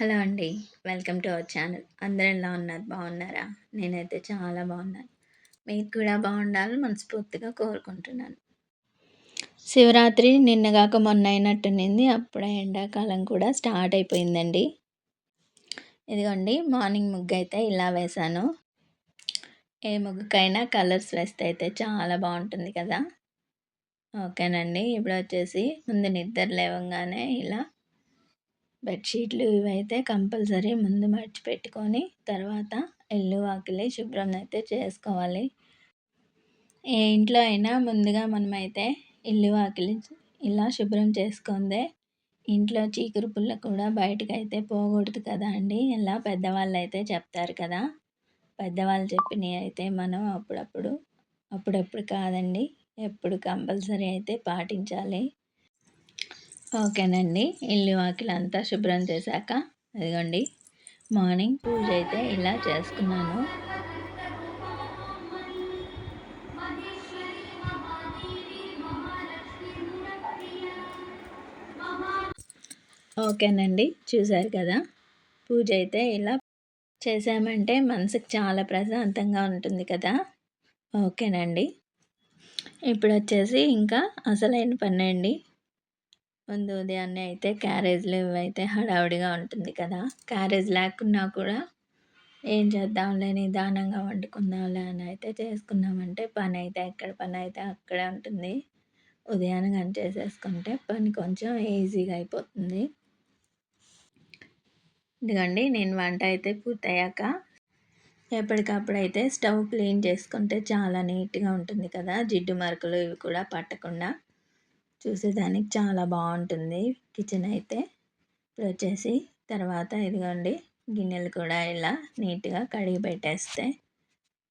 Hello అండి welcome to our channel. అందరూ ఎలా ఉన్నారు? బాగున్నారా? నేనైతే చాలా బాగున్నాను. మీరు కూడా బాగుండాలని మనస్ఫూర్తిగా కోరుకుంటున్నాను. శివరాత్రి నిన్నగాక మొన్న అయినట్టునింది అప్పుడే ఎండాకాలం కూడా స్టార్ట్ అయిపోయిందండి. ఇదిగోండి మార్నింగ్ ముగ్గు అయితే ఇలా వేశాను. ఏ ముగ్గుకైనా కలర్స్ వేస్తే అయితే చాలా బాగుంటుంది కదా. ఓకేనండి ఇప్పుడు వచ్చేసి ముందు నిద్ర లేవంగానే ఇలా బెడ్షీట్లు ఇవైతే కంపల్సరీ ముందు మడిచి పెట్టుకొని తర్వాత ఇల్లు వాకిలి శుభ్రం అయితే చేసుకోవాలి. ఏ ఇంట్లో అయినా ముందుగా మనమైతే ఇల్లు వాకిలి ఇలా శుభ్రం చేసుకుందే ఇంట్లో చీకురు పుల్ల కూడా బయటకు అయితే పోకూడదు కదా అండి. ఇలా పెద్దవాళ్ళు అయితే చెప్తారు కదా. పెద్దవాళ్ళు చెప్పినవి అయితే మనం అప్పుడప్పుడు అప్పుడప్పుడు కాదండి. ఎప్పుడు కంపల్సరీ అయితే పాటించాలి. ఓకేనండి. ఇల్లు వాకిలంతా శుభ్రం చేశాక అదిగోండి. మార్నింగ్ పూజ అయితే ఇలా చేసుకున్నాను. ఓకేనండి. చూసారు కదా? పూజ అయితే ఇలా చేసామంటే మనసుకు చాలా ప్రశాంతంగా ఉంటుంది కదా? ఓకేనండి. ఇప్పుడు వచ్చేసి ఇంకా అసలైన పని అండి ముందు ఉదయాన్నే అయితే క్యారేజ్లు ఇవైతే హడావుడిగా ఉంటుంది కదా. క్యారేజ్ లేకున్నా కూడా ఏం చేద్దాంలే నిదానంగా వండుకుందాంలే అని అయితే చేసుకున్నామంటే పని అయితే ఎక్కడ పని అయితే అక్కడే ఉంటుంది. ఉదయాన్నే కానీ చేసేసుకుంటే పని కొంచెం ఈజీగా అయిపోతుంది. ఎందుకండి నేను వంట అయితే పూర్తయ్యాక ఎప్పటికప్పుడు అయితే స్టవ్ క్లీన్ చేసుకుంటే చాలా నీట్గా ఉంటుంది కదా. జిడ్డు మరకలు ఇవి కూడా పట్టకుండా. చూసేదానికి చాలా బాగుంటుంది. కిచెన్ అయితే ఇప్పుడు వచ్చేసి తర్వాత ఇదిగోండి గిన్నెలు కూడా ఇలా నీట్గా కడిగి పెట్టేస్తే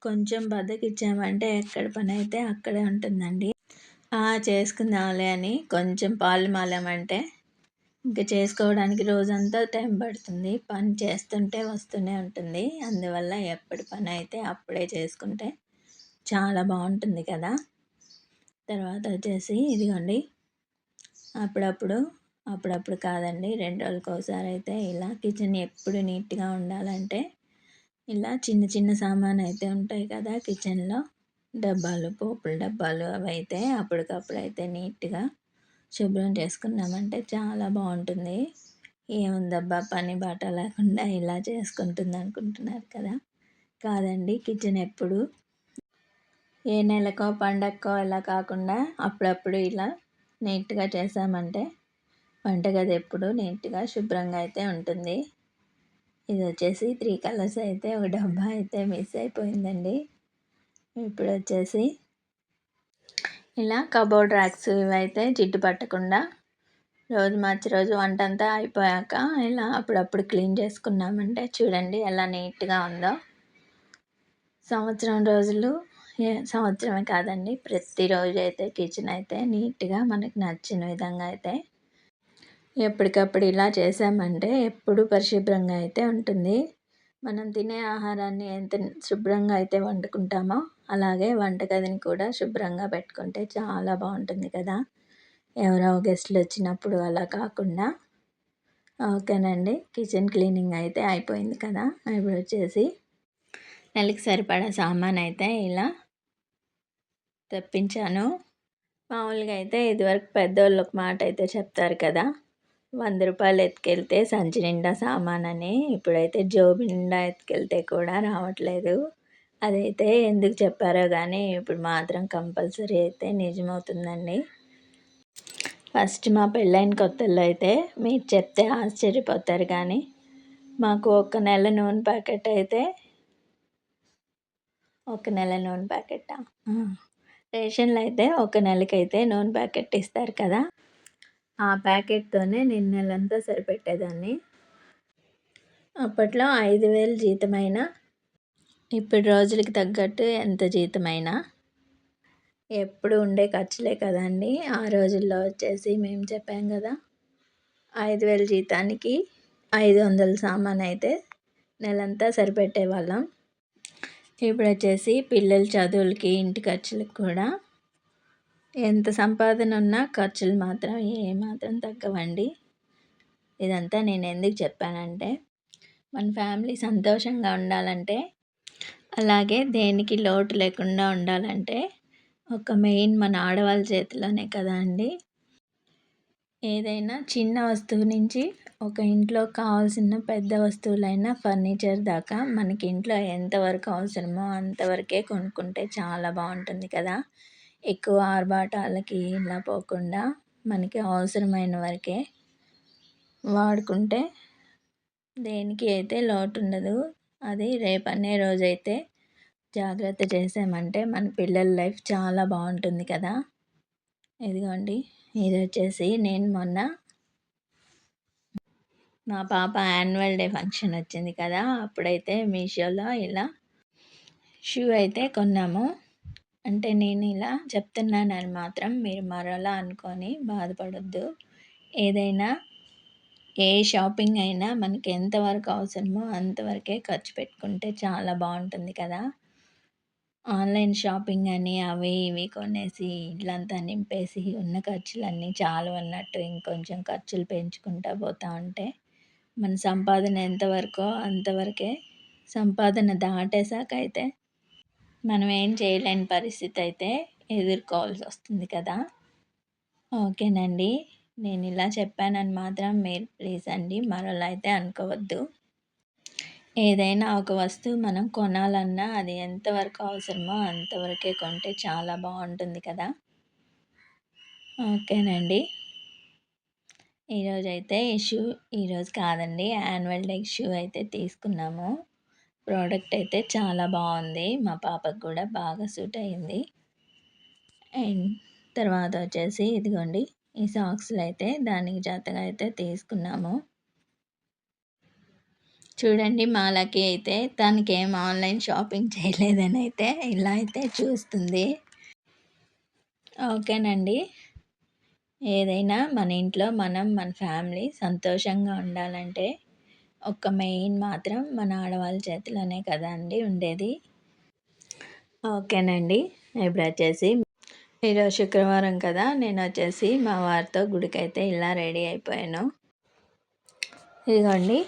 కొంచెం బద్దకిచ్చామంటే ఎక్కడ పని అయితే అక్కడే ఉంటుందండి. చేసుకుందాంలే అని కొంచెం పాలు మాలామంటే ఇంకా చేసుకోవడానికి రోజంతా టైం పడుతుంది. పని చేస్తుంటే వస్తూనే ఉంటుంది. అందువల్ల ఎప్పటి పని అయితే అప్పుడే చేసుకుంటే చాలా బాగుంటుంది కదా. తర్వాత వచ్చేసి ఇదిగోండి అప్పుడప్పుడు అప్పుడప్పుడు కాదండి. రెండు రోజులకు ఒకసారి అయితే ఇలా కిచెన్ ఎప్పుడు నీట్గా ఉండాలంటే ఇలా చిన్న చిన్న సామాన్ అయితే ఉంటాయి కదా కిచెన్లో. డబ్బాలు పోపుల డబ్బాలు అవి అయితే అప్పటికప్పుడు అయితే నీట్గా శుభ్రం చేసుకున్నామంటే చాలా బాగుంటుంది. ఏముందబ్బా పని బాట లేకుండా ఇలా చేసుకుంటుంది అనుకుంటున్నారు కదా. కాదండి కిచెన్ ఎప్పుడు ఏ నెలకో పండక్కో ఇలా కాకుండా అప్పుడప్పుడు ఇలా నీట్గా చేసామంటే వంటగది ఎప్పుడు నీట్గా శుభ్రంగా అయితే ఉంటుంది. ఇది వచ్చేసి త్రీ కలర్స్ అయితే ఒక డబ్బా అయితే మిస్ అయిపోయిందండి. ఇప్పుడు వచ్చేసి ఇలా కబోర్డ్ ర్యాక్స్ ఇవైతే జిడ్డు పట్టకుండా రోజు మార్చి రోజు వంట అంతా అయిపోయాక ఇలా అప్పుడప్పుడు క్లీన్ చేసుకున్నామంటే చూడండి ఎలా నీట్గా ఉందో. సంవత్సరం రోజులు సంవత్సరమే కాదండి. ప్రతిరోజు అయితే కిచెన్ అయితే నీట్గా మనకు నచ్చిన విధంగా అయితే ఎప్పటికప్పుడు ఇలా చేసామంటే ఎప్పుడు పరిశుభ్రంగా అయితే ఉంటుంది. మనం తినే ఆహారాన్ని ఎంత శుభ్రంగా అయితే వండుకుంటామో అలాగే వంటగదిని కూడా శుభ్రంగా పెట్టుకుంటే చాలా బాగుంటుంది కదా. ఎవరో గెస్ట్లు వచ్చినప్పుడు అలా కాకుండా. ఓకేనండి. కిచెన్ క్లీనింగ్ అయితే అయిపోయింది కదా. ఇప్పుడు వచ్చేసి నెలకి సరిపడా సామాన్ అయితే ఇలా తెప్పించాను. మామూలుగా అయితే ఇదివరకు పెద్దోళ్ళు ఒక మాట అయితే చెప్తారు కదా వంద రూపాయలు ఎత్తుకెళ్తే సంచి నిండా సామాన్ అని ఇప్పుడైతే జోబు నిండా ఎత్తుకెళ్తే కూడా రావట్లేదు. అదైతే ఎందుకు చెప్పారో కానీ ఇప్పుడు మాత్రం కంపల్సరీ అయితే నిజమవుతుందండి. ఫస్ట్ మా పెళ్ళైన కొత్తల్లో అయితే మీరు చెప్తే ఆశ్చర్యపోతారు కానీ మాకు ఒక నెల నూనె ప్యాకెట్ అయితే ఒక నెల నూనె ప్యాకెటా? రేషన్లో అయితే ఒక నెలకైతే నూనె ప్యాకెట్ ఇస్తారు కదా ఆ ప్యాకెట్తోనే నేను నెలంతా సరిపెట్టేదాన్ని. అప్పట్లో ఐదు వేలు జీతమైనా ఇప్పుడు రోజులకి తగ్గట్టు ఎంత జీతమైనా ఎప్పుడు ఉండే ఖర్చులే కదండి ఆ రోజుల్లో వచ్చేసి మేము చెప్పాం కదా ఐదు వేల జీతానికి ఐదు వందల సామాన్ అయితే నెలంతా సరిపెట్టే వాళ్ళం ఇప్పుడు వచ్చేసి పిల్లల చదువులకి ఇంటి ఖర్చులకు కూడా ఎంత సంపాదన ఉన్నా ఖర్చులు మాత్రం ఏమాత్రం తగ్గవండి. ఇదంతా నేను ఎందుకు చెప్పానంటే మన ఫ్యామిలీ సంతోషంగా ఉండాలంటే అలాగే దేనికి లోటు లేకుండా ఉండాలంటే ఒక మెయిన్ మన ఆడవాళ్ళ చేతిలోనే కదా అండి. ఏదైనా చిన్న వస్తువు నుంచి ఒక ఇంట్లో కావాల్సిన పెద్ద వస్తువులైనా ఫర్నిచర్ దాకా మనకి ఇంట్లో ఎంతవరకు అవసరమో అంతవరకే కొనుక్కుంటే చాలా బాగుంటుంది కదా. ఎక్కువ ఆర్భాటాలకి ఇలా పోకుండా మనకి అవసరమైన వరకే వాడుకుంటే దేనికి అయితే లోటు ఉండదు అది రేపనే రోజైతే జాగ్రత్త చేసామంటే మన పిల్లల లైఫ్ చాలా బాగుంటుంది కదా. ఇదిగోండి ఇది వచ్చేసి నేను మొన్న మా పాప యాన్యువల్ డే ఫంక్షన్ వచ్చింది కదా అప్పుడైతే మీషోలో ఇలా షూ అయితే కొన్నాము. అంటే నేను ఇలా చెప్తున్నానని మాత్రం మీరు మరోలా అనుకొని బాధపడొద్దు. ఏదైనా ఏ షాపింగ్ అయినా మనకి ఎంతవరకు అవసరమో అంతవరకే ఖర్చు పెట్టుకుంటే చాలా బాగుంటుంది కదా. ఆన్లైన్ షాపింగ్ అని అవి ఇవి కొనేసి ఇల్లంతా నింపేసి ఉన్న ఖర్చులన్నీ చాలు అన్నట్టు ఇంకొంచెం ఖర్చులు పెంచుకుంటా పోతా ఉంటే మన సంపాదన ఎంతవరకో అంతవరకే సంపాదన దాటేసాక అయితే మనం ఏం చేయలేని పరిస్థితి అయితే ఎదుర్కోవాల్సి వస్తుంది కదా. ఓకేనండి. నేను ఇలా చెప్పానని మాత్రం మీరు ప్లీజ్ అండి మరోలా అయితే అనుకోవద్దు. ఏదైనా ఒక వస్తువు మనం కొనాలన్నా అది ఎంతవరకు అవసరమో అంతవరకే కొంటే చాలా బాగుంటుంది కదా. ఓకేనండి. ఈరోజైతే ఈ షూ ఈరోజు కాదండి. యాన్యువల్ డే షూ అయితే తీసుకున్నాము. ప్రోడక్ట్ అయితే చాలా బాగుంది. మా పాపకు కూడా బాగా సూట్ అయింది. అండ్ తర్వాత వచ్చేసి ఇదిగోండి ఈ సాక్స్లు అయితే దానికి జాతగా అయితే తీసుకున్నాము. చూడండి మాలకి అయితే తనకి ఏం ఆన్లైన్ షాపింగ్ చేయలేదని అయితే ఇలా అయితే చూస్తుంది. ఓకేనండి. ఏదైనా మన ఇంట్లో మనం మన ఫ్యామిలీ సంతోషంగా ఉండాలంటే ఒక మెయిన్ మాత్రం మన ఆడవాళ్ళ చేతిలోనే కదా అండి ఉండేది. ఓకేనండి. ఇప్పుడు వచ్చేసి ఈరోజు శుక్రవారం కదా నేను వచ్చేసి మా వారితో గుడికైతే ఇలా రెడీ అయిపోయాను. ఇదిగోండి.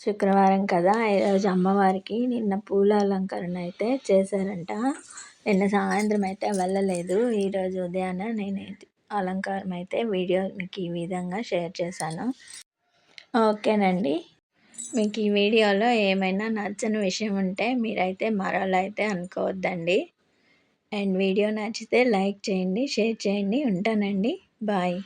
శుక్రవారం కదా ఈరోజు అమ్మవారికి నిన్న పూల అలంకరణ అయితే చేశారంట. నిన్న సాయంత్రం అయితే వెళ్ళలేదు. ఈరోజు ఉదయాన నేను అలంకారం అయితే వీడియో మీకు ఈ విధంగా షేర్ చేశాను. ఓకేనండి. మీకు ఈ వీడియోలో ఏమైనా నచ్చని విషయం ఉంటే మీరైతే మరోలా అయితే అనుకోవద్దండి. అండ్ వీడియో నచ్చితే లైక్ చేయండి షేర్ చేయండి. ఉంటానండి. బాయ్.